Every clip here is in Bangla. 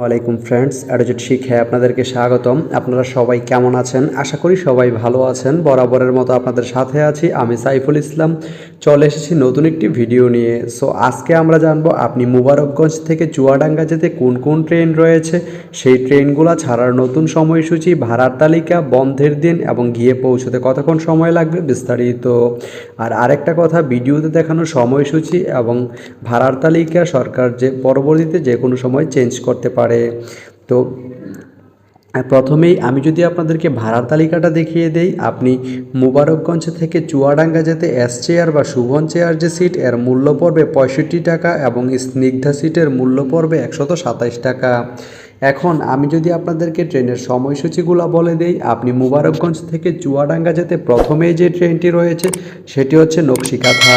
ওয়ালাইকুম ফ্রেন্ডস, অ্যাডোজেট শিক্ষায় আপনাদেরকে স্বাগতম। আপনারা সবাই কেমন আছেন? আশা করি সবাই ভালো আছেন। বরাবরের মতো আপনাদের সাথে আছি আমি সাইফুল ইসলাম। চলে এসেছি নতুন একটি ভিডিও নিয়ে। সো আজকে আমরা জানব আপনি মুবারকগঞ্জ থেকে চুয়াডাঙ্গা যেতে কোন কোন ট্রেন রয়েছে? সেই ট্রেনগুলো ছাড়ার নতুন সময়সূচি, ভাড়ার তালিকা, বন্ধের দিন এবং গিয়ে পৌঁছতে কতক্ষণ সময় লাগবে বিস্তারিত। আর আরেকটা কথা, ভিডিওতে দেখানো সময়সূচি এবং ভাড়ার তালিকা সরকার যে, পরবর্তীতে যে কোনো সময় চেঞ্জ করতে পারে। তো প্রথমেই আমি যদি আপনাদেরকে ভাড়ার তালিকাটা দেখিয়ে দেই, আপনি মুবারকগঞ্জ থেকে চুয়াডাঙ্গা যেতে এস চেয়ার বা শুভন চেয়ার যে সিট এর মূল্য পড়বে পঁয়ষট্টি টাকা এবং স্নিগ্ধা সিটের মূল্য পড়বে একশত সাতাইশ টাকা। এখন আমি যদি আপনাদেরকে ট্রেনের সময়সূচিগুলো বলে দেই, আপনি মুবারকগঞ্জ থেকে চুয়াডাঙ্গা যেতে প্রথমেই যে ট্রেনটি রয়েছে, সেটি হচ্ছে নকশিকাথা।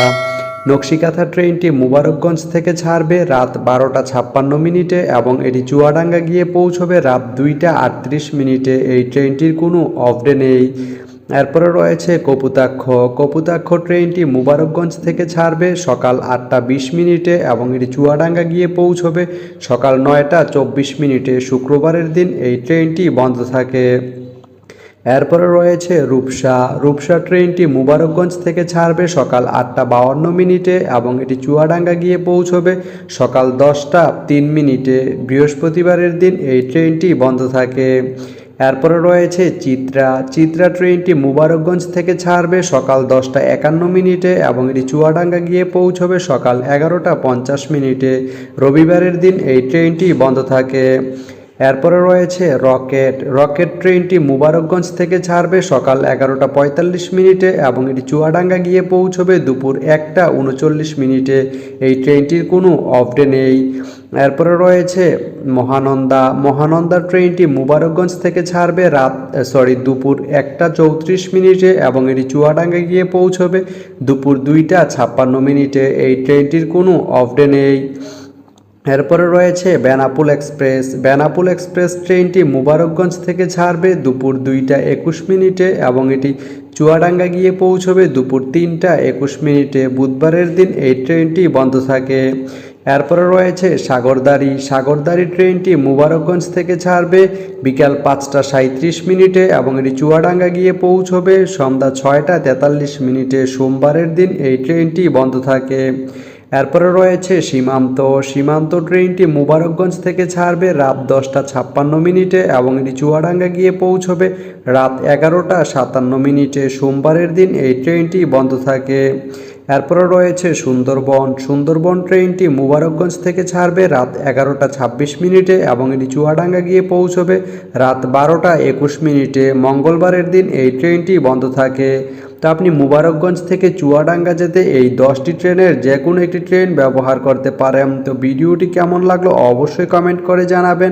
নকশিকাথা ট্রেনটি মুবারকগঞ্জ থেকে ছাড়বে রাত বারোটা ছাপ্পান্ন মিনিটে এবং এটি চুয়াডাঙ্গা গিয়ে পৌঁছবে রাত দুইটা আটত্রিশ মিনিটে। এই ট্রেনটির কোনো অফডে নেই। এরপরে রয়েছে কপুতাক্ষ। কপুতাক্ষ ট্রেনটি মুবারকগঞ্জ থেকে ছাড়বে সকাল আটটা বিশ মিনিটে এবং এটি চুয়াডাঙ্গা গিয়ে পৌঁছবে সকাল নয়টা চব্বিশ মিনিটে। শুক্রবারের দিন এই ট্রেনটি বন্ধ থাকে। এরপরে রয়েছে রূপসা। রূপসা ট্রেনটি মুবারকগঞ্জ থেকে ছাড়বে সকাল আটটা বাউন্ন মিনিটে এবং এটি চুয়াডাঙ্গা গিয়ে পৌঁছবে সকাল দশটা তিন মিনিটে। বৃহস্পতিবারের দিন এই ট্রেনটি বন্ধ থাকে। এরপরে রয়েছে চিত্রা। চিত্রা ট্রেনটি মুবারকগঞ্জ থেকে ছাড়বে সকাল দশটা একান্ন মিনিটে এবং এটি চুয়াডাঙ্গা গিয়ে পৌঁছবে সকাল এগারোটা পঞ্চাশ মিনিটে। রবিবারের দিন এই ট্রেনটি বন্ধ থাকে। এরপরে রয়েছে রকেট। রকেট ট্রেনটি মুবারকগঞ্জ থেকে ছাড়বে সকাল এগারোটা পঁয়তাল্লিশ মিনিটে এবং এটি চুয়াডাঙ্গা গিয়ে পৌঁছবে দুপুর একটা উনচল্লিশ মিনিটে। এই ট্রেনটির কোনো অফডে নেই। এরপরে রয়েছে মহানন্দা। মহানন্দা ট্রেনটি মুবারকগঞ্জ থেকে ছাড়বে রাত সরি দুপুর একটা চৌত্রিশ মিনিটে এবং এটি চুয়াডাঙ্গা গিয়ে পৌঁছবে দুপুর দুইটা ছাপ্পান্ন মিনিটে। এই ট্রেনটির কোনো অফডে নেই। এরপরে রয়েছে বেনাপুল এক্সপ্রেস। বেনাপুল এক্সপ্রেস ট্রেনটি মুবারকগঞ্জ থেকে ছাড়বে দুপুর দুইটা একুশ মিনিটে এবং এটি চুয়াডাঙ্গা গিয়ে পৌঁছবে দুপুর তিনটা একুশ মিনিটে। বুধবারের দিন এই ট্রেনটি বন্ধ থাকে। এরপরে রয়েছে সাগরদাড়ি। সাগরদাড়ি ট্রেনটি মুবারকগঞ্জ থেকে ছাড়বে বিকাল পাঁচটা সাঁত্রিশ মিনিটে এবং এটি চুয়াডাঙ্গা গিয়ে পৌঁছবে সন্ধ্যা ছয়টা তেতাল্লিশ মিনিটে। সোমবারের দিন এই ট্রেনটি বন্ধ থাকে। এরপরে রয়েছে সীমান্ত। সীমান্ত ট্রেনটি মুবারকগঞ্জ থেকে ছাড়বে রাত দশটা ছাপ্পান্ন মিনিটে এবং এটি চুয়াডাঙ্গা গিয়ে পৌঁছবে রাত এগারোটা সাতান্ন মিনিটে। সোমবারের দিন এই ট্রেনটি বন্ধ থাকে। এরপরে রয়েছে সুন্দরবন। সুন্দরবন ট্রেনটি মুবারকগঞ্জ থেকে ছাড়বে রাত এগারোটা ছাব্বিশ মিনিটে এবং এটি চুয়াডাঙ্গা গিয়ে পৌঁছবে রাত বারোটা একুশ মিনিটে। মঙ্গলবারের দিন এই ট্রেনটি বন্ধ থাকে। তো আপনি মুবারকগঞ্জ থেকে চুয়াডাঙ্গা যেতে এই দশটি ট্রেনের যে কোনো একটি ট্রেন ব্যবহার করতে পারেন। তো ভিডিওটি কেমন লাগল অবশ্যই কমেন্ট করে জানাবেন।